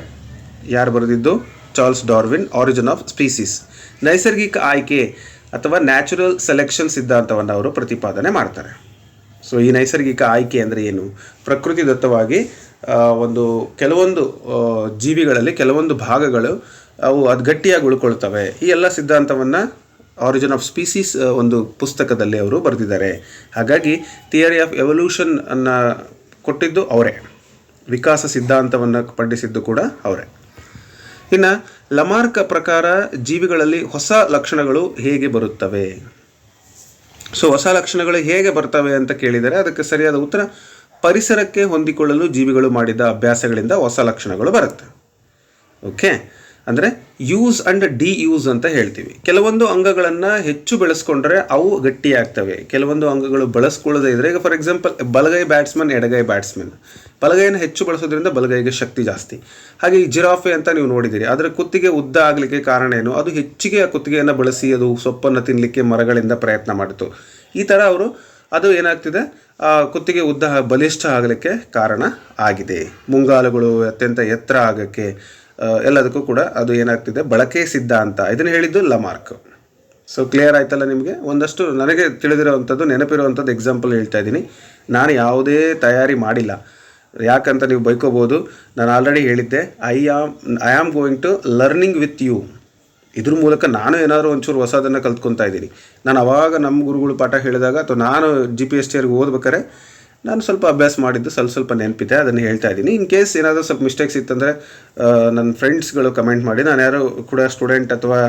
ಯಾರು ಬರೆದಿದ್ದು? Charles Darwin, origin of species. ನೈಸರ್ಗಿಕ ಆಯ್ಕೆ ಅಥವಾ ನ್ಯಾಚುರಲ್ ಸೆಲೆಕ್ಷನ್ ಸಿದ್ಧಾಂತವನ್ನು ಅವರು ಪ್ರತಿಪಾದನೆ ಮಾಡ್ತಾರೆ. ಸೊ, ಈ ನೈಸರ್ಗಿಕ ಆಯ್ಕೆ ಅಂದರೆ ಏನು? ಪ್ರಕೃತಿ ದತ್ತವಾಗಿ ಒಂದು ಕೆಲವೊಂದು ಜೀವಿಗಳಲ್ಲಿ ಕೆಲವೊಂದು ಭಾಗಗಳು ಅವು ಅದು ಗಟ್ಟಿಯಾಗಿ ಉಳ್ಕೊಳ್ತವೆ. ಈ ಎಲ್ಲ ಸಿದ್ಧಾಂತವನ್ನು ಆರಿಜಿನ್ ಆಫ್ ಸ್ಪೀಸೀಸ್ ಒಂದು ಪುಸ್ತಕದಲ್ಲಿ ಅವರು ಬರೆದಿದ್ದಾರೆ. ಹಾಗಾಗಿ, ಥಿಯರಿ ಆಫ್ ಎವಲ್ಯೂಷನ್ ಅನ್ನು ಕೊಟ್ಟಿದ್ದು ಅವರೇ. ವಿಕಾಸ ಸಿದ್ಧಾಂತವನ್ನು ಪಂಡಿಸಿದ್ದು ಕೂಡ ಅವರೇ. ಇನ್ನು ಲಮಾರ್ಕ ಪ್ರಕಾರ ಜೀವಿಗಳಲ್ಲಿ ಹೊಸ ಲಕ್ಷಣಗಳು ಹೇಗೆ ಬರುತ್ತವೆ? ಸೊ ಹೊಸ ಲಕ್ಷಣಗಳು ಹೇಗೆ ಬರ್ತವೆ ಅಂತ ಕೇಳಿದರೆ ಅದಕ್ಕೆ ಸರಿಯಾದ ಉತ್ತರ ಪರಿಸರಕ್ಕೆ ಹೊಂದಿಕೊಳ್ಳಲು ಜೀವಿಗಳು ಮಾಡಿದ ಅಭ್ಯಾಸಗಳಿಂದ ಹೊಸ ಲಕ್ಷಣಗಳು ಬರುತ್ತೆ. ಓಕೆ ಅಂದರೆ ಯೂಸ್ ಅಂಡ್ ಡಿ ಯೂಸ್ ಅಂತ ಹೇಳ್ತೀವಿ. ಕೆಲವೊಂದು ಅಂಗಗಳನ್ನು ಹೆಚ್ಚು ಬೆಳೆಸ್ಕೊಂಡ್ರೆ ಅವು ಗಟ್ಟಿಯಾಗ್ತವೆ ಕೆಲವೊಂದು ಅಂಗಗಳು ಬಳಸ್ಕೊಳ್ಳದೇ ಇದ್ದರೆ ಈಗ ಫಾರ್ ಎಕ್ಸಾಂಪಲ್ ಬಲಗೈ ಬ್ಯಾಟ್ಸ್ಮನ್ ಎಡಗೈ ಬ್ಯಾಟ್ಸ್ಮನ್ ಬಲಗೈಯನ್ನು ಹೆಚ್ಚು ಬಳಸೋದ್ರಿಂದ ಬಲಗೈಗೆ ಶಕ್ತಿ ಜಾಸ್ತಿ. ಹಾಗೆ ಈ ಜಿರಾಫೆ ಅಂತ ನೀವು ನೋಡಿದ್ದೀರಿ. ಅದರ ಕುತ್ತಿಗೆ ಉದ್ದ ಆಗಲಿಕ್ಕೆ ಕಾರಣ ಏನು? ಅದು ಹೆಚ್ಚಿಗೆ ಆ ಕುತ್ತಿಗೆಯನ್ನು ಬಳಸಿ ಅದು ಸೊಪ್ಪನ್ನು ತಿನ್ನಲಿಕ್ಕೆ ಮರಗಳಿಂದ ಪ್ರಯತ್ನ ಮಾಡಿತು. ಈ ಥರ ಅವರು ಅದು ಏನಾಗ್ತಿದೆ? ಆ ಕುತ್ತಿಗೆ ಉದ್ದ ಬಲಿಷ್ಠ ಆಗಲಿಕ್ಕೆ ಕಾರಣ ಆಗಿದೆ. ಮುಂಗಾಲುಗಳು ಅತ್ಯಂತ ಎತ್ತರ ಆಗೋಕ್ಕೆ ಎಲ್ಲದಕ್ಕೂ ಕೂಡ ಅದು ಏನಾಗ್ತಿದೆ? ಬಳಕೆ ಸಿದ್ಧಾಂತ ಇದನ್ನು ಹೇಳಿದ್ದು ಲಮಾರ್ಕ್ ಸೊ ಕ್ಲಿಯರ್ ಆಯ್ತಲ್ಲ ನಿಮಗೆ? ಒಂದಷ್ಟು ನನಗೆ ತಿಳಿದಿರುವಂಥದ್ದು, ನೆನಪಿರುವಂಥದ್ದು ಎಕ್ಸಾಂಪಲ್ ಹೇಳ್ತಾ ಇದ್ದೀನಿ. ನಾನು ಯಾವುದೇ ತಯಾರಿ ಮಾಡಿಲ್ಲ. ಯಾಕಂತ ನೀವು ಬೈಕೋಬೋದು. ನಾನು ಆಲ್ರೆಡಿ ಹೇಳಿದ್ದೆ I am I am going to learning with you ಇದ್ರ ಮೂಲಕ ನಾನು ಏನಾದರೂ ಒಂಚೂರು ಹೊಸದನ್ನು ಕಲ್ತ್ಕೊತಾ ಇದ್ದೀನಿ. ನಾನು ಅವಾಗ ನಮ್ಮ ಗುರುಗಳು ಪಾಠ ಹೇಳಿದಾಗ ಅಥವಾ ನಾನು ಜಿ ಪಿ ಎಸ್ ಟಿ ಆರ್ಗೆ ಓದ್ಬೇಕಾರೆ ನಾನು ಸ್ವಲ್ಪ ಅಭ್ಯಾಸ ಮಾಡಿದ್ದು ಸ್ವಲ್ಪ ಸ್ವಲ್ಪ ನೆನಪಿದೆ, ಅದನ್ನು ಹೇಳ್ತಾ ಇದ್ದೀನಿ. ಇನ್ ಕೇಸ್ ಏನಾದರೂ ಸ್ವಲ್ಪ ಮಿಸ್ಟೇಕ್ಸ್ ಇತ್ತಂದರೆ ನನ್ನ ಫ್ರೆಂಡ್ಸ್ಗಳು ಕಮೆಂಟ್ ಮಾಡಿ, ನಾನು ಯಾರು ಕೂಡ ಸ್ಟೂಡೆಂಟ್ ಅಥವಾ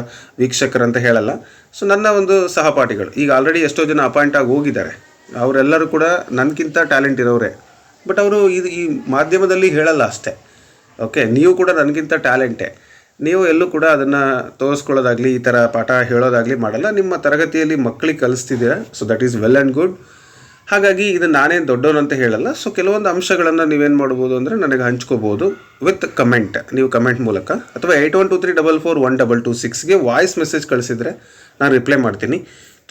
ವೀಕ್ಷಕರಂತ ಹೇಳಲ್ಲ. ಸೊ ನನ್ನ ಒಂದು ಸಹಪಾಠಿಗಳು, ಈಗ ಆಲ್ರೆಡಿ ಎಷ್ಟೋ ಜನ ಅಪಾಯಿಂಟ್ ಆಗಿ ಹೋಗಿದ್ದಾರೆ. ಅವರೆಲ್ಲರೂ ಕೂಡ ನನಗಿಂತ ಟ್ಯಾಲೆಂಟ್ ಇರೋರೆ. ಬಟ್ ಅವರು ಇದು ಈ ಮಾಧ್ಯಮದಲ್ಲಿ ಹೇಳಲ್ಲ ಅಷ್ಟೇ. ಓಕೆ ನೀವು ಕೂಡ ನನಗಿಂತ ಟ್ಯಾಲೆಂಟೇ ನೀವು ಎಲ್ಲೂ ಕೂಡ ಅದನ್ನು ತೋರಿಸ್ಕೊಳ್ಳೋದಾಗಲಿ, ಈ ಥರ ಪಾಠ ಹೇಳೋದಾಗಲಿ ಮಾಡಲ್ಲ. ನಿಮ್ಮ ತರಗತಿಯಲ್ಲಿ ಮಕ್ಕಳಿಗೆ ಕಲಿಸ್ತಿದ್ದೀರಾ so that is well and good ಹಾಗಾಗಿ ಇದು ನಾನೇ ದೊಡ್ಡವನು ಅಂತ ಹೇಳಲ್ಲ. ಸೊ ಕೆಲವೊಂದು ಅಂಶಗಳನ್ನು ನೀವೇನು ಮಾಡ್ಬೋದು ಅಂದರೆ ನನಗೆ ಹಂಚ್ಕೋಬೋದು ವಿತ್ ಕಮೆಂಟ್ ನೀವು ಕಮೆಂಟ್ ಮೂಲಕ. ಅಥವಾ eight one two three double four one double two ಸಿಕ್ಸ್ಗೆ voice message ಕಳಿಸಿದರೆ ನಾನು ರಿಪ್ಲೈ ಮಾಡ್ತೀನಿ.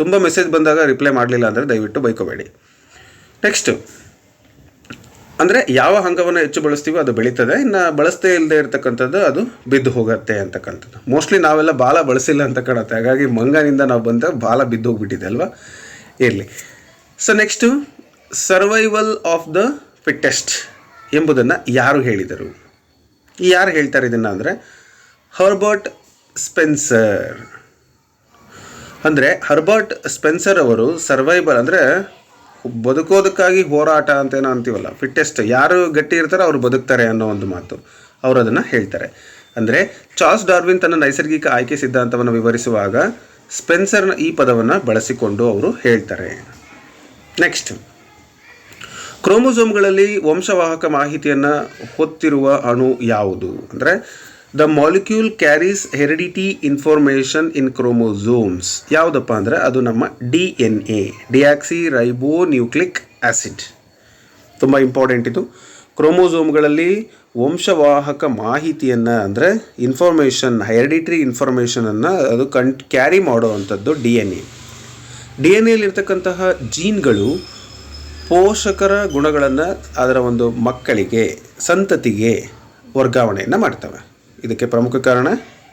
ತುಂಬ ಮೆಸೇಜ್ ಬಂದಾಗ ರಿಪ್ಲೈ ಮಾಡಲಿಲ್ಲ ಅಂದರೆ ದಯವಿಟ್ಟು ಬೈಕೋಬೇಡಿ. ನೆಕ್ಸ್ಟು ಅಂದರೆ ಯಾವ ಅಂಗವನ್ನು ಹೆಚ್ಚು ಬಳಸ್ತೀವೋ ಅದು ಬೆಳೀತದೆ. ಇನ್ನು ಬಳಸದೇ ಇಲ್ಲದೆ ಇರತಕ್ಕಂಥದ್ದು ಅದು ಬಿದ್ದು ಹೋಗುತ್ತೆ ಅಂತಕ್ಕಂಥದ್ದು. ಮೋಸ್ಟ್ಲಿ ನಾವೆಲ್ಲ ಬಾಲ ಬಳಸಿಲ್ಲ ಅಂತ ಕಾಣುತ್ತೆ. ಹಾಗಾಗಿ ಮಂಗನಿಂದ ನಾವು ಬಂದಾಗ ಬಾಲ ಬಿದ್ದು ಹೋಗ್ಬಿಟ್ಟಿದೆ ಅಲ್ವಾ? ಇರಲಿ. So next survival of the fittest ಎಂಬುದನ್ನು ಯಾರು ಹೇಳಿದರು? ಯಾರು ಹೇಳ್ತಾರೆ ಇದನ್ನು ಅಂದರೆ ಹರ್ಬರ್ಟ್ ಸ್ಪೆನ್ಸರ್. ಅಂದರೆ ಹರ್ಬರ್ಟ್ ಸ್ಪೆನ್ಸರ್ ಅವರು ಸರ್ವೈವಲ್ ಅಂದರೆ ಬದುಕೋದಕ್ಕಾಗಿ ಹೋರಾಟ ಅಂತ ಏನೋ ಅಂತೀವಲ್ಲ ಫಿಟ್ಟೆಸ್ಟ್ ಯಾರು ಗಟ್ಟಿ ಇರ್ತಾರೋ ಅವರು ಬದುಕ್ತಾರೆ ಅನ್ನೋ ಒಂದು ಮಾತು ಅವರು ಅದನ್ನು ಹೇಳ್ತಾರೆ. ಅಂದರೆ ಚಾರ್ಲ್ಸ್ ಡಾರ್ವಿನ್ ತನ್ನ ನೈಸರ್ಗಿಕ ಆಯ್ಕೆ ಸಿದ್ಧಾಂತವನ್ನು ವಿವರಿಸುವಾಗ ಸ್ಪೆನ್ಸರ್ನ ಈ ಪದವನ್ನು ಬಳಸಿಕೊಂಡು ಅವರು ಹೇಳ್ತಾರೆ. ನೆಕ್ಸ್ಟ್ ಕ್ರೋಮೋಸೋಮ್ಗಳಲ್ಲಿ ವಂಶವಾಹಕ ಮಾಹಿತಿಯನ್ನು ಹೊತ್ತಿರುವ ಅಣು ಯಾವುದು? ಅಂದರೆ the molecule carries heredity information in chromosomes ಯಾವುದಪ್ಪ ಅಂದರೆ, ಅದು ನಮ್ಮ D N A deoxyribonucleic acid ತುಂಬ ಇಂಪಾರ್ಟೆಂಟ್ ಇದು. ಕ್ರೋಮೋಸೋಮ್ಗಳಲ್ಲಿ ವಂಶವಾಹಕ ಮಾಹಿತಿಯನ್ನು ಅಂದರೆ ಇನ್ಫಾರ್ಮೇಷನ್ ಹೆರಿಡಿಟ್ರಿ ಇನ್ಫಾರ್ಮೇಷನನ್ನು ಅದು ಕಂಟ್ ಕ್ಯಾರಿ ಮಾಡುವಂಥದ್ದು D N A D N ಎಲ್ಲಿರ್ತಕ್ಕಂತಹ ಜೀನ್ಗಳು ಪೋಷಕರ ಗುಣಗಳನ್ನು ಅದರ ಒಂದು ಮಕ್ಕಳಿಗೆ, ಸಂತತಿಗೆ ವರ್ಗಾವಣೆಯನ್ನು ಮಾಡ್ತವೆ. ಇದಕ್ಕೆ ಪ್ರಮುಖ ಕಾರಣ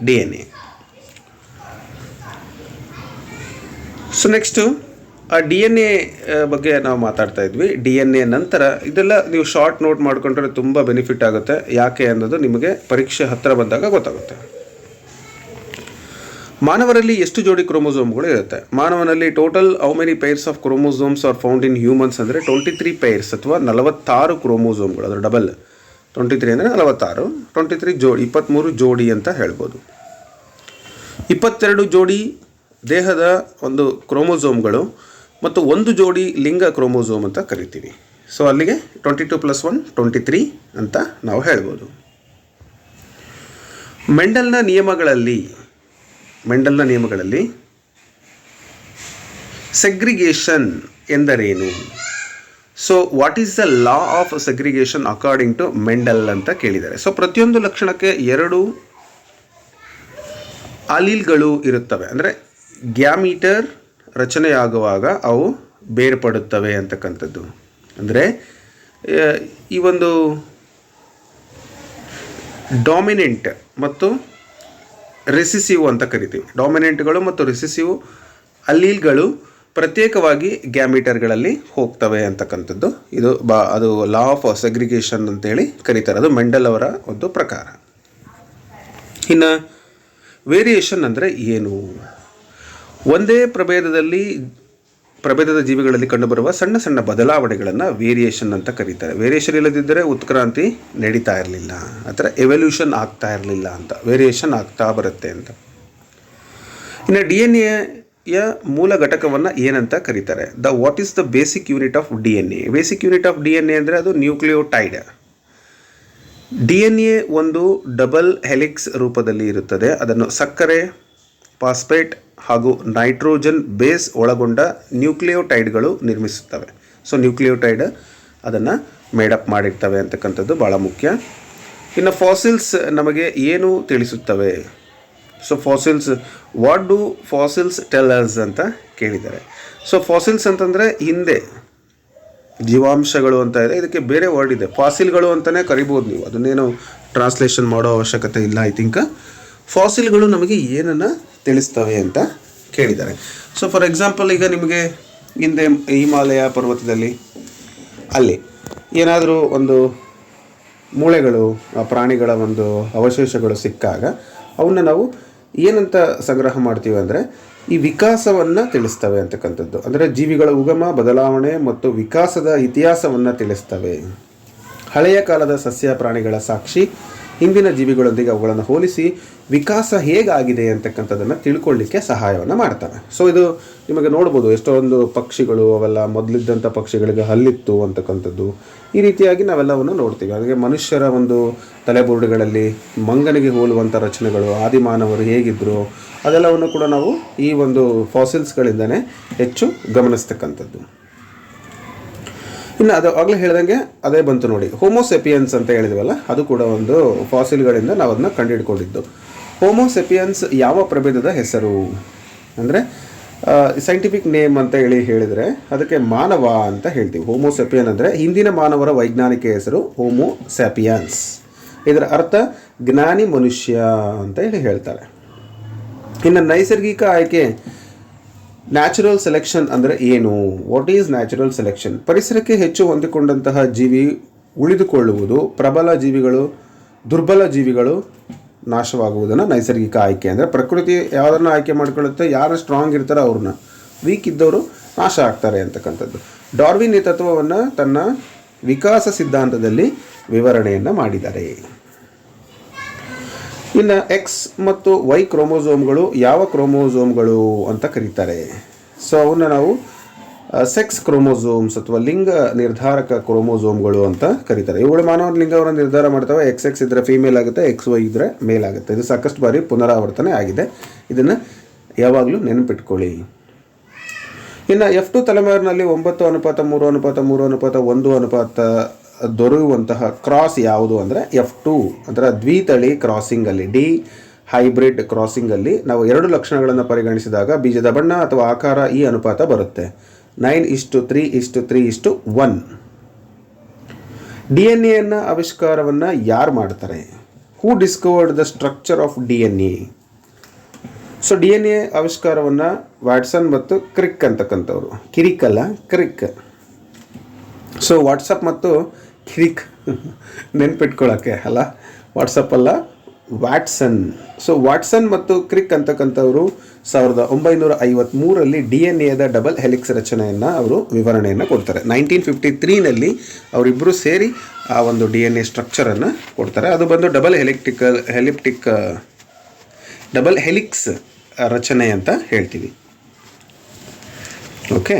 D N A so next ಆ ಡಿ ಎನ್ ಎ ಬಗ್ಗೆ ನಾವು ಮಾತಾಡ್ತಾ ಇದ್ವಿ. ಡಿ ಎನ್ ಎ ನಂತರ ಇದೆಲ್ಲ ನೀವು ಶಾರ್ಟ್ ನೋಟ್ ಮಾಡ್ಕೊಂಡ್ರೆ ತುಂಬ ಬೆನಿಫಿಟ್ ಆಗುತ್ತೆ. ಯಾಕೆ ಅನ್ನೋದು ನಿಮಗೆ ಪರೀಕ್ಷೆ ಹತ್ತಿರ ಬಂದಾಗ ಗೊತ್ತಾಗುತ್ತೆ. ಮಾನವರಲ್ಲಿ ಎಷ್ಟು ಜೋಡಿ ಕ್ರೋಮೋಸೋಮ್ಗಳು ಇರುತ್ತೆ? ಮಾನವನಲ್ಲಿ total how many pairs of chromosomes are found in humans ಅಂದರೆ ಟ್ವೆಂಟಿ ತ್ರೀ ಪೈರ್ಸ್ ಅಥವಾ ನಲವತ್ತಾರು ಕ್ರೋಮೋಸೋಮ್ಗಳು ಅದರ ಡಬಲ್ ಟ್ವೆಂಟಿ ತ್ರೀ ಅಂದರೆ ನಲವತ್ತಾರು ಟ್ವೆಂಟಿ ತ್ರೀ ಜೋಡಿ ಇಪ್ಪತ್ತ್ಮೂರು ಜೋಡಿ ಅಂತ ಹೇಳ್ಬೋದು. ಇಪ್ಪತ್ತೆರಡು ಜೋಡಿ ದೇಹದ ಒಂದು ಕ್ರೋಮೋಸೋಮ್ಗಳು ಮತ್ತು ಒಂದು ಜೋಡಿ ಲಿಂಗ ಕ್ರೋಮೋಸೋಮ್ ಅಂತ ಕರಿತೀವಿ. ಸೊ ಅಲ್ಲಿಗೆ twenty two plus one twenty three ಅಂತ ನಾವು ಹೇಳ್ಬೋದು. ಮೆಂಡಲ್ನ ನಿಯಮಗಳಲ್ಲಿ ಮೆಂಡಲ್ನ ನಿಯಮಗಳಲ್ಲಿ ಸೆಗ್ರಿಗೇಷನ್ ಎಂದರೇನು? So what is the law of segregation according to Mendel ಅಂತ ಕೇಳಿದ್ದಾರೆ. ಸೊ ಪ್ರತಿಯೊಂದು ಲಕ್ಷಣಕ್ಕೆ ಎರಡು ಅಲೀಲ್ಗಳು ಇರುತ್ತವೆ. ಅಂದರೆ ಗ್ಯಾಮೀಟರ್ ರಚನೆಯಾಗುವಾಗ ಅವು ಬೇರ್ಪಡುತ್ತವೆ ಅಂತಕ್ಕಂಥದ್ದು. ಅಂದರೆ ಈ ಒಂದು ಡಾಮಿನೆಂಟ್ ಮತ್ತು ರೆಸಿಸಿವ್ ಅಂತ ಕರಿತೀವಿ. ಡಾಮಿನೆಂಟ್ಗಳು ಮತ್ತು ರೆಸಿಸಿವ್ ಅಲ್ಲಿಗಳು ಪ್ರತ್ಯೇಕವಾಗಿ ಗ್ಯಾಮೀಟರ್ಗಳಲ್ಲಿ ಹೋಗ್ತವೆ ಅಂತಕ್ಕಂಥದ್ದು. ಇದು ಬಾ, ಅದು ಲಾ ಆಫ್ ಸೆಗ್ರಿಗೇಷನ್ ಅಂತೇಳಿ ಕರೀತಾರೆ. ಅದು ಮೆಂಡಲ್ ಅವರ ಒಂದು ಪ್ರಕಾರ. ಇನ್ನು ವೇರಿಯೇಷನ್ ಅಂದರೆ ಏನು? ಒಂದೇ ಪ್ರಭೇದದಲ್ಲಿ ಪ್ರಭೇದದ ಜೀವಿಗಳಲ್ಲಿ ಕಂಡುಬರುವ ಸಣ್ಣ ಸಣ್ಣ ಬದಲಾವಣೆಗಳನ್ನು ವೇರಿಯೇಷನ್ ಅಂತ ಕರೀತಾರೆ. ವೇರಿಯೇಷನ್ ಇಲ್ಲದಿದ್ದರೆ ಉತ್ಕ್ರಾಂತಿ ನಡೀತಾ ಇರಲಿಲ್ಲ. ಆ ಥರ ಎವಲ್ಯೂಷನ್ ಆಗ್ತಾ ಇರಲಿಲ್ಲ ಅಂತ. ವೇರಿಯೇಷನ್ ಆಗ್ತಾ ಬರುತ್ತೆ ಅಂತ. ಇನ್ನು ಡಿ ಎನ್ ಎಯ ಮೂಲ ಘಟಕವನ್ನು ಏನಂತ ಕರೀತಾರೆ? The what is the basic unit of D N A basic unit of D N A ಅಂದರೆ ಅದು ನ್ಯೂಕ್ಲಿಯೋಟೈಡ್. ಡಿ ಎನ್ ಎ ಒಂದು ಡಬಲ್ ಹೆಲಿಕ್ಸ್ ರೂಪದಲ್ಲಿ ಇರುತ್ತದೆ. ಅದನ್ನು ಸಕ್ಕರೆ ಫಾಸ್ಫೇಟ್ ಹಾಗೂ ನೈಟ್ರೋಜನ್ ಬೇಸ್ ಒಳಗೊಂಡ ನ್ಯೂಕ್ಲಿಯೋಟೈಡ್ಗಳು ನಿರ್ಮಿಸುತ್ತವೆ. ಸೊ ನ್ಯೂಕ್ಲಿಯೋಟೈಡ್ ಅದನ್ನು ಮೇಡಪ್ ಮಾಡಿರ್ತವೆ ಅಂತಕ್ಕಂಥದ್ದು ಭಾಳ ಮುಖ್ಯ. ಇನ್ನು ಫಾಸಿಲ್ಸ್ ನಮಗೆ ಏನು ತಿಳಿಸುತ್ತವೆ? So fossils what do fossils tell us ಅಂತ ಕೇಳಿದ್ದಾರೆ. ಸೊ ಫಾಸಿಲ್ಸ್ ಅಂತಂದರೆ ಹಿಂದೆ ಜೀವಾಂಶಗಳು ಅಂತ ಇದೆ. ಇದಕ್ಕೆ ಬೇರೆ ವರ್ಡ್ ಇದೆ. ಫಾಸಿಲ್ಗಳು ಅಂತಲೇ ಕರಿಬೋದು ನೀವು. ಅದನ್ನೇನು ಟ್ರಾನ್ಸ್ಲೇಷನ್ ಮಾಡೋ ಅವಶ್ಯಕತೆ ಇಲ್ಲ ಐ ಥಿಂಕ್ ಫಾಸಿಲ್ಗಳು ನಮಗೆ ಏನನ್ನು ತಿಳಿಸ್ತವೆ ಅಂತ ಕೇಳಿದ್ದಾರೆ. ಸೊ ಫಾರ್ ಎಕ್ಸಾಂಪಲ್ ಈಗ ನಿಮಗೆ ಹಿಂದೆ ಹಿಮಾಲಯ ಪರ್ವತದಲ್ಲಿ ಅಲ್ಲಿ ಏನಾದರೂ ಒಂದು ಮೂಳೆಗಳು, ಆ ಪ್ರಾಣಿಗಳ ಒಂದು ಅವಶೇಷಗಳು ಸಿಕ್ಕಾಗ ಅವನ್ನ ನಾವು ಏನಂತ ಸಂಗ್ರಹ ಮಾಡ್ತೀವಿ ಅಂದರೆ ಈ ವಿಕಾಸವನ್ನು ತಿಳಿಸ್ತವೆ ಅಂತಕ್ಕಂಥದ್ದು. ಅಂದರೆ ಜೀವಿಗಳ ಉಗಮ, ಬದಲಾವಣೆ ಮತ್ತು ವಿಕಾಸದ ಇತಿಹಾಸವನ್ನು ತಿಳಿಸ್ತವೆ. ಹಳೆಯ ಕಾಲದ ಸಸ್ಯ ಪ್ರಾಣಿಗಳ ಸಾಕ್ಷಿ ಹಿಂದಿನ ಜೀವಿಗಳೊಂದಿಗೆ ಅವುಗಳನ್ನು ಹೋಲಿಸಿ ವಿಕಾಸ ಹೇಗಾಗಿದೆ ಅಂತಕ್ಕಂಥದ್ದನ್ನು ತಿಳ್ಕೊಳ್ಳಿಕ್ಕೆ ಸಹಾಯವನ್ನು ಮಾಡ್ತಾರೆ ಸೊ ಇದು ನಿಮಗೆ ನೋಡ್ಬೋದು ಎಷ್ಟೊಂದು ಪಕ್ಷಿಗಳು, ಅವೆಲ್ಲ ಮೊದಲಿದ್ದಂಥ ಪಕ್ಷಿಗಳಿಗೆ ಹಲ್ಲಿತ್ತು ಅಂತಕ್ಕಂಥದ್ದು. ಈ ರೀತಿಯಾಗಿ ನಾವೆಲ್ಲವನ್ನು ನೋಡ್ತೀವಿ. ಅದಕ್ಕೆ ಮನುಷ್ಯರ ಒಂದು ತಲೆಬುರುಡುಗಳಲ್ಲಿ ಮಂಗನಿಗೆ ಹೋಲುವಂಥ ರಚನೆಗಳು, ಆದಿಮಾನವರು ಹೇಗಿದ್ದರು ಅದೆಲ್ಲವನ್ನು ಕೂಡ ನಾವು ಈ ಒಂದು ಫಾಸಿಲ್ಸ್ಗಳಿಂದನೇ ಹೆಚ್ಚು ಗಮನಿಸ್ತಕ್ಕಂಥದ್ದು. ಇನ್ನು ಅದು ಆಗಲೇ ಹೇಳ್ದಂಗೆ ಅದೇ ಬಂತು ನೋಡಿ. ಹೋಮೋಸೆಪಿಯನ್ಸ್ ಅಂತ ಹೇಳಿದ್ವಲ್ಲ, ಅದು ಕೂಡ ಒಂದು ಫಾಸಿಲ್ಗಳಿಂದ ನಾವು ಅದನ್ನ ಕಂಡುಹಿಡ್ಕೊಂಡಿದ್ದು ಹೋಮೋಸೆಪಿಯನ್ಸ್ ಯಾವ ಪ್ರಭೇದದ ಹೆಸರು? ಅಂದರೆ ಸೈಂಟಿಫಿಕ್ ನೇಮ್ ಅಂತ ಹೇಳಿ ಹೇಳಿದರೆ ಅದಕ್ಕೆ ಮಾನವ ಅಂತ ಹೇಳ್ತೀವಿ. ಹೋಮೋಸೆಪಿಯನ್ ಅಂದರೆ ಹಿಂದಿನ ಮಾನವರ ವೈಜ್ಞಾನಿಕ ಹೆಸರು ಹೋಮೋಸೆಪಿಯನ್ಸ್ ಇದರ ಅರ್ಥ ಜ್ಞಾನಿ ಮನುಷ್ಯ ಅಂತ ಹೇಳಿ ಹೇಳ್ತಾರೆ. ಇನ್ನು ನೈಸರ್ಗಿಕ ಆಯ್ಕೆ ನ್ಯಾಚುರಲ್ ಸೆಲೆಕ್ಷನ್ ಅಂದರೆ ಏನು? ವಾಟ್ ಈಸ್ ನ್ಯಾಚುರಲ್ ಸೆಲೆಕ್ಷನ್ ಪರಿಸರಕ್ಕೆ ಹೆಚ್ಚು ಹೊಂದಿಕೊಂಡಂತಹ ಜೀವಿ ಉಳಿದುಕೊಳ್ಳುವುದು, ಪ್ರಬಲ ಜೀವಿಗಳು, ದುರ್ಬಲ ಜೀವಿಗಳು ನಾಶವಾಗುವುದನ್ನು ನೈಸರ್ಗಿಕ ಆಯ್ಕೆ ಅಂದರೆ ಪ್ರಕೃತಿ ಯಾವುದನ್ನು ಆಯ್ಕೆ ಮಾಡಿಕೊಳ್ಳುತ್ತೆ, ಯಾರು ಸ್ಟ್ರಾಂಗ್ ಇರ್ತಾರೋ ಅವ್ರನ್ನ. ವೀಕ್ ಇದ್ದವರು ನಾಶ ಆಗ್ತಾರೆ ಅಂತಕ್ಕಂಥದ್ದು. ಡಾರ್ವಿನ್ ಈ ತತ್ವವನ್ನು ತನ್ನ ವಿಕಾಸ ಸಿದ್ಧಾಂತದಲ್ಲಿ ವಿವರಣೆಯನ್ನು ಮಾಡಿದ್ದಾರೆ. ಇನ್ನು ಎಕ್ಸ್ ಮತ್ತು ವೈ ಕ್ರೋಮೋಸೋಮ್ಗಳು ಯಾವ ಕ್ರೋಮೋಸೋಮ್ಗಳು ಅಂತ ಕರೀತಾರೆ. ಸೊ ಅವನ್ನ ನಾವು ಸೆಕ್ಸ್ ಕ್ರೋಮೋಸೋಮ್ಸ್ ಅಥವಾ ಲಿಂಗ ನಿರ್ಧಾರಕ ಕ್ರೋಮೋಸೋಮ್ಗಳು ಅಂತ ಕರೀತಾರೆ. ಇವುಗಳು ಮಾನವ ಲಿಂಗವನ್ನು ನಿರ್ಧಾರ ಮಾಡ್ತವೆ. ಎಕ್ಸ್ ಎಕ್ಸ್ ಇದ್ರೆ ಫೀಮೇಲ್ ಆಗುತ್ತೆ ಎಕ್ಸ್ ವೈ ಇದ್ದರೆ ಮೇಲ್ ಆಗುತ್ತೆ. ಇದು ಸಾಕಷ್ಟು ಬಾರಿ ಪುನರಾವರ್ತನೆ ಆಗಿದೆ. ಇದನ್ನು ಯಾವಾಗಲೂ ನೆನಪಿಟ್ಕೊಳ್ಳಿ. ಇನ್ನು ಎಫ್ ಟು ತಲೆಮಾರಿನಲ್ಲಿ ಒಂಬತ್ತು ಅನುಪಾತ, ಮೂರು ಅನುಪಾತ ಮೂರು ಅನುಪಾತ, ಒಂದು ಅನುಪಾತ ದೊರೆಯುವಂತಹ ಕ್ರಾಸ್ ಯಾವುದು ಅಂದರೆ ಎಫ್ ಟು ಅಂದರೆ ದ್ವಿತಳಿ ಕ್ರಾಸಿಂಗಲ್ಲಿ ಡಿ ಹೈಬ್ರಿಡ್ ಕ್ರಾಸಿಂಗಲ್ಲಿ ನಾವು ಎರಡು ಲಕ್ಷಣಗಳನ್ನು ಪರಿಗಣಿಸಿದಾಗ ಬೀಜದ ಬಣ್ಣ ಅಥವಾ ಆಕಾರ ಈ ಅನುಪಾತ ಬರುತ್ತೆ. ನೈನ್ ಇಷ್ಟು ತ್ರೀ ಇಷ್ಟು ತ್ರೀ ಇಷ್ಟು ಒನ್ ಡಿ ಎನ್ ಎನ್ನ ಆವಿಷ್ಕಾರವನ್ನು ಯಾರು ಮಾಡ್ತಾರೆ? Who discovered the structure of D N A so D N A ಆವಿಷ್ಕಾರವನ್ನು ವ್ಯಾಟ್ಸನ್ ಮತ್ತು ಕ್ರಿಕ್ ಅಂತಕ್ಕಂಥವ್ರು. ಕಿರಿಕ್ ಅಲ್ಲ ಕ್ರಿಕ್ ಸೊ ವಾಟ್ಸಪ್ ಮತ್ತು ಕಿರಿಕ್ ನೆನ್ಪಿಟ್ಕೊಳ್ಳೋಕ್ಕೆ ಅಲ್ಲ? ವಾಟ್ಸಪ್ಪಲ್ಲ ವ್ಯಾಟ್ಸನ್ ಸೊ ವಾಟ್ಸನ್ ಮತ್ತು ಕ್ರಿಕ್ ಅಂತಕ್ಕಂಥವರು ಸಾವಿರದ ಒಂಬೈನೂರ ಐವತ್ಮೂರಲ್ಲಿ ಡಿ ಎನ್ ಎದ ಡಬಲ್ ಹೆಲಿಕ್ಸ್ ರಚನೆಯನ್ನು ಅವರು ವಿವರಣೆಯನ್ನು ಕೊಡ್ತಾರೆ. ನೈನ್ಟೀನ್ ಫಿಫ್ಟಿ ತ್ರೀನಲ್ಲಿ ಅವರಿಬ್ಬರು ಸೇರಿ ಆ ಒಂದು ಡಿ ಎನ್ ಎ ಸ್ಟ್ರಕ್ಚರನ್ನು ಕೊಡ್ತಾರೆ. ಅದು ಬಂದು ಡಬಲ್ ಹೆಲಿಕ್ಟಿಕಲ್, ಹೆಲಿಪ್ಟಿಕ್, ಡಬಲ್ ಹೆಲಿಕ್ಸ್ ರಚನೆ ಅಂತ ಹೇಳ್ತೀವಿ. ಓಕೆ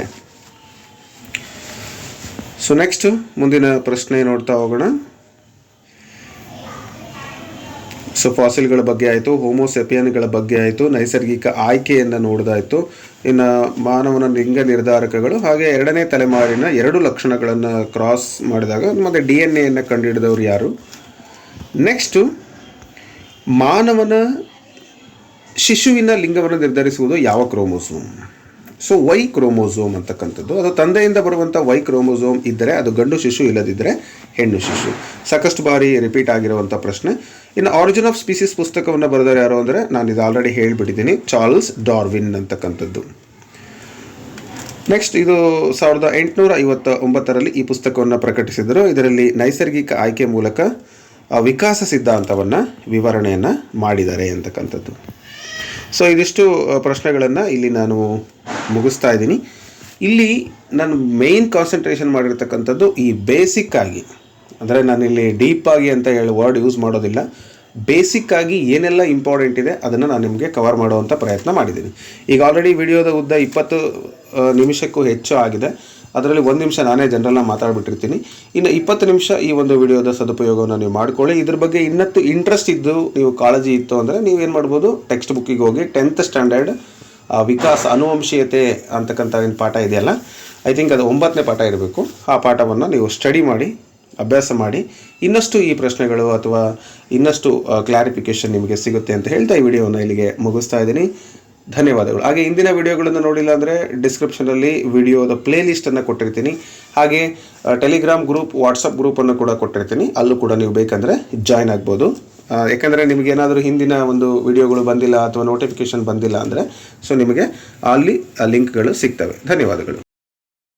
ಸೊ ನೆಕ್ಸ್ಟ್ ಮುಂದಿನ ಪ್ರಶ್ನೆ ನೋಡ್ತಾ ಹೋಗೋಣ. ಸೊ ಫಾಸಿಲ್ಗಳ ಬಗ್ಗೆ ಆಯಿತು, ಹೋಮೋಸೆಪಿಯನ್ಗಳ ಬಗ್ಗೆ ಆಯಿತು, ನೈಸರ್ಗಿಕ ಆಯ್ಕೆಯನ್ನು ನೋಡ್ದಾಯಿತು. ಇನ್ನು ಮಾನವನ ಲಿಂಗ ನಿರ್ಧಾರಕಗಳು, ಹಾಗೆ ಎರಡನೇ ತಲೆಮಾರಿನ ಎರಡು ಲಕ್ಷಣಗಳನ್ನು ಕ್ರಾಸ್ ಮಾಡಿದಾಗ ಮತ್ತು ಡಿ ಎನ್ ಎಯನ್ನು ಕಂಡುಹಿಡಿದವರು ಯಾರು? ನೆಕ್ಸ್ಟು ಮಾನವನ ಶಿಶುವಿನ ಲಿಂಗವನ್ನು ನಿರ್ಧರಿಸುವುದು ಯಾವ ಕ್ರೋಮೋಸೋಮ್ ಸೊ ವೈ ಕ್ರೋಮೋಸೋಮ್ ಅಂತಕ್ಕಂಥದ್ದು. ಅದು ತಂದೆಯಿಂದ ಬರುವಂಥ ವೈ ಕ್ರೋಮೋಸೋಮ್ ಇದ್ದರೆ ಅದು ಗಂಡು ಶಿಶು ಇಲ್ಲದಿದ್ದರೆ ಹೆಣ್ಣು ಶಿಶು. ಸಾಕಷ್ಟು ಬಾರಿ ರಿಪೀಟ್ ಆಗಿರುವಂಥ ಪ್ರಶ್ನೆ. ಇನ್ನು ಆರಿಜಿನ್ ಆಫ್ ಸ್ಪೀಸೀಸ್ ಪುಸ್ತಕವನ್ನು ಬರೆದವರು ಯಾರು ಅಂದರೆ ನಾನು ಇದು ಆಲ್ರೆಡಿ ಹೇಳಿಬಿಟ್ಟಿದ್ದೀನಿ. ಚಾರ್ಲ್ಸ್ ಡಾರ್ವಿನ್ ಅಂತಕ್ಕಂಥದ್ದು. ನೆಕ್ಸ್ಟ್ ಇದು ಸಾವಿರದ ಎಂಟುನೂರ ಐವತ್ತ ಒಂಬತ್ತರಲ್ಲಿ ಈ ಪುಸ್ತಕವನ್ನು ಪ್ರಕಟಿಸಿದರು. ಇದರಲ್ಲಿ ನೈಸರ್ಗಿಕ ಆಯ್ಕೆ ಮೂಲಕ ವಿಕಾಸ ಸಿದ್ಧಾಂತವನ್ನು, ವಿವರಣೆಯನ್ನು ಮಾಡಿದ್ದಾರೆ ಅಂತಕ್ಕಂಥದ್ದು. ಸೊ ಇದಿಷ್ಟು ಪ್ರಶ್ನೆಗಳನ್ನು ಇಲ್ಲಿ ನಾನು ಮುಗಿಸ್ತಾ ಇದ್ದೀನಿ. ಇಲ್ಲಿ ನಾನು ಮೇಯ್ನ್ ಕಾನ್ಸಂಟ್ರೇಷನ್ ಮಾಡಿರ್ತಕ್ಕಂಥದ್ದು ಈ ಬೇಸಿಕ್ ಆಗಿ. ಅಂದರೆ ನಾನಿಲ್ಲಿ ಆಗಿ ಅಂತ ಹೇಳಿ ವರ್ಡ್ ಯೂಸ್ ಮಾಡೋದಿಲ್ಲ. ಬೇಸಿಕ್ ಆಗಿ ಏನೆಲ್ಲ ಇಂಪಾರ್ಟೆಂಟ್ ಇದೆ ಅದನ್ನು ನಾನು ನಿಮಗೆ ಕವರ್ ಮಾಡುವಂಥ ಪ್ರಯತ್ನ ಮಾಡಿದ್ದೀನಿ. ಈಗ ಆಲ್ರೆಡಿ ವಿಡಿಯೋದ ಉದ್ದ ಇಪ್ಪತ್ತು ನಿಮಿಷಕ್ಕೂ ಹೆಚ್ಚು ಆಗಿದೆ. ಅದರಲ್ಲಿ ಒಂದು ನಿಮಿಷ ನಾನೇ ಜನರಲ್ನ ಮಾತಾಡ್ಬಿಟ್ಟಿರ್ತೀನಿ. ಇನ್ನು ಇಪ್ಪತ್ತು ನಿಮಿಷ ಈ ಒಂದು ವಿಡಿಯೋದ ಸದುಪಯೋಗವನ್ನು ನೀವು ಮಾಡ್ಕೊಳ್ಳಿ. ಇದ್ರ ಬಗ್ಗೆ ಇನ್ನತ್ತು ಇಂಟ್ರೆಸ್ಟ್ ಇದ್ದು ನೀವು ಕಾಳಜಿ ಇತ್ತು ಅಂದರೆ ನೀವೇನು ಮಾಡ್ಬೋದು? ಟೆಕ್ಸ್ಟ್ ಬುಕ್ಕಿಗೆ ಹೋಗಿ ಟೆಂತ್ ಸ್ಟ್ಯಾಂಡರ್ಡ್ ವಿಕಾಸ ಅನುವಂಶೀಯತೆ ಅಂತಕ್ಕಂಥ ಏನು ಪಾಠ ಇದೆಯಲ್ಲ ಐ ಥಿಂಕ್ ಅದು ಒಂಬತ್ತನೇ ಪಾಠ ಇರಬೇಕು. ಆ ಪಾಠವನ್ನು ನೀವು ಸ್ಟಡಿ ಮಾಡಿ, ಅಭ್ಯಾಸ ಮಾಡಿ, ಇನ್ನಷ್ಟು ಈ ಪ್ರಶ್ನೆಗಳು ಅಥವಾ ಇನ್ನಷ್ಟು ಕ್ಲಾರಿಫಿಕೇಷನ್ ನಿಮಗೆ ಸಿಗುತ್ತೆ ಅಂತ ಹೇಳ್ತಾ ಈ ವಿಡಿಯೋವನ್ನು ಇಲ್ಲಿಗೆ ಮುಗಿಸ್ತಾ ಇದ್ದೀನಿ. ಧನ್ಯವಾದಗಳು. ಹಾಗೆ ಇಂದಿನ ವಿಡಿಯೋಗಳನ್ನು ನೋಡಿಲ್ಲ ಅಂದರೆ ಡಿಸ್ಕ್ರಿಪ್ಷನಲ್ಲಿ ವಿಡಿಯೋದ ಪ್ಲೇ ಲಿಸ್ಟನ್ನು ಕೊಟ್ಟಿರ್ತೀನಿ. ಹಾಗೆ ಟೆಲಿಗ್ರಾಮ್ ಗ್ರೂಪ್ ವಾಟ್ಸಪ್ ಗ್ರೂಪನ್ನು ಕೂಡ ಕೊಟ್ಟಿರ್ತೀನಿ. ಅಲ್ಲೂ ಕೂಡ ನೀವು ಬೇಕಂದರೆ ಜಾಯ್ನ್ ಆಗ್ಬೋದು. ಯಾಕಂದರೆ ನಿಮಗೆ ಏನಾದರೂ ಹಿಂದಿನ ಒಂದು ವಿಡಿಯೋಗಳು ಬಂದಿಲ್ಲ ಅಥವಾ ನೋಟಿಫಿಕೇಷನ್ ಬಂದಿಲ್ಲ ಅಂದರೆ ಸೊ ನಿಮಗೆ ಅಲ್ಲಿ ಲಿಂಕ್ಗಳು ಸಿಗ್ತವೆ. ಧನ್ಯವಾದಗಳು.